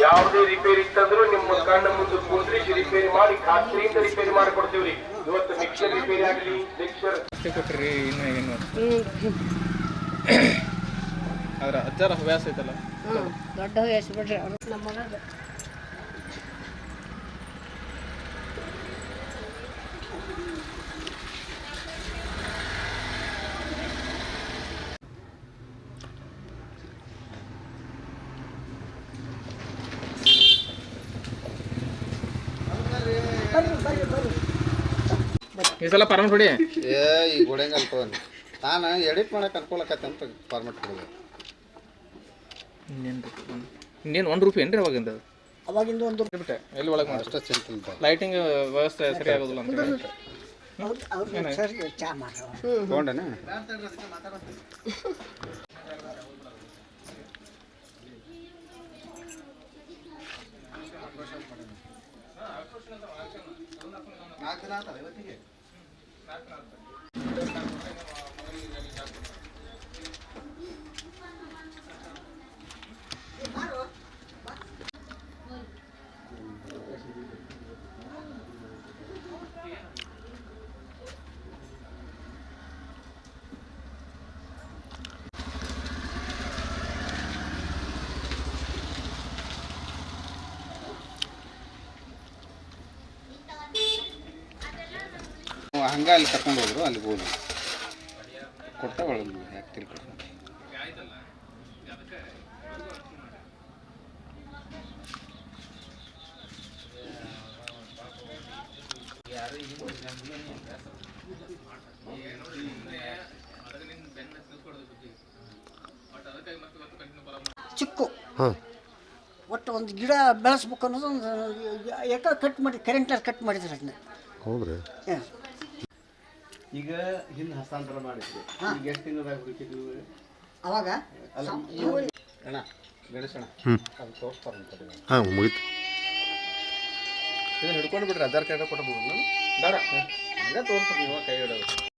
ಯಾವುದೇ ರಿಪೇರಿ ಇತ್ತಂದ್ರೂ ನಿಮ್ಮ ಕಣ್ಣ ಮುಂದೆ ಕುಂದ್ರಿಸಿ ರಿಪೇರಿ ಮಾಡಿ ಖಾತ್ರಿಯಿಂದ ರಿಪೇರಿ ಮಾಡಿ ಮಾಡಿಕೊಡ್ತೀವ್ರಿ. ಇವತ್ತು ಮಿಕ್ಸರ್ ರಿಪೇರಿ ಆಗಲಿ ಮಿಕ್ಸರ್ ಕೊಟ್ರಿ ಇನ್ನು ಏನು? ಆದ್ರೆ ಅಜ್ಜಾರ ಹವ್ಯಾಸ ಐತಲ್ಲ? ದೊಡ್ಡ ಹವ್ಯಾಸ ಬಿಡ್ರಿ ನಮ್ಮ ಮಗಗೆ ಈ ಸಲ ಪರಮ ಹೊಡಿ ಏ ಈ ಗುಡಂಗ ತಗೊಂಡು ನಾನು ಎಡಿಟ್ ಮಾಡಕ್ಕೆ ಅನ್ಕೊಳಕತ್ತೆ ಅಂತ ಫಾರ್ಮೆಟ್ ಕೊಡಿದೆ. ಇನ್ನೇನು ಇನ್ನೇನು ಒಂದು ರೂಪಾಯಿ ಏನ್ರಿ ಅವಾಗಿಂದ? ಅವಾಗಿಂದ ಒಂದು ಬಿಟ್ಟೆ ಎಲ್ಲಿ ಒಳಗೆ ಮಾಡಿ ಅಷ್ಟೇ ಸಿಂಪಲ್ ಲೈಟಿಂಗ್ ವ್ಯವಸ್ಥೆ ಸರಿ ಆಗೋದಿಲ್ಲ ಅಂತ ಹೇಳಿ ಅವ್ರು ಸರಿ ಚಾ నాకు రాత ఎవరికి నాకు రాత ಹಂಗ ಅಲ್ಲಿ ಕರ್ಕೊಂಡು ಹೋದ್ರು ಅಲ್ಲಿ ಹೋದ್ರು. ಕೊಡ್ತಾ ಒಳಗೆ ಯಾಕೆ ತಿಳ್ಕೊಂಡು ಚಿಕ್ಕು. ಒಟ್ಟು ಒಂದು ಗಿಡ ಬೆಳೆಸ್ಬೇಕು ಅನ್ನೋದು ಒಂದು ಯಾಕೆ ಕಟ್ ಮಾಡಿ ಕರೆಂಟಲ್ಲಿ ಕಟ್ ಮಾಡಿದ್ರು ಅದನ್ನ. ಹೌದ್ರಿ. ಹಾಂ. ಈಗ ಹಿಂದೆ ಹಸ್ತಾಂತರ ಮಾಡಿದ್ರು. ಈಗ ಎಷ್ಟು ತಿಂಗಳದಾಗ ಹುಡುಕಿದ್ವಿ ಅವಾಗ? ಅಲ್ಲ ಅಣ್ಣ ಗಣೇಶಣ್ಣ. ಅದು ತೋರಿಸ್ತಾರಂತ ಹಾಂ ಮುಗಿತು. ಇದನ್ನ ಹಿಡ್ಕೊಂಡು ಬಿಡ್ರಿ ಆಧಾರ್ ಕಾರ್ಡ್ ಕೊಟ್ಬಿಡ್ರಿ ಬೇಡ. ಹಂಗೆ ತೋರಿಸ್ರಿ ನೀವು ಕೈ ಹಿಡೋದು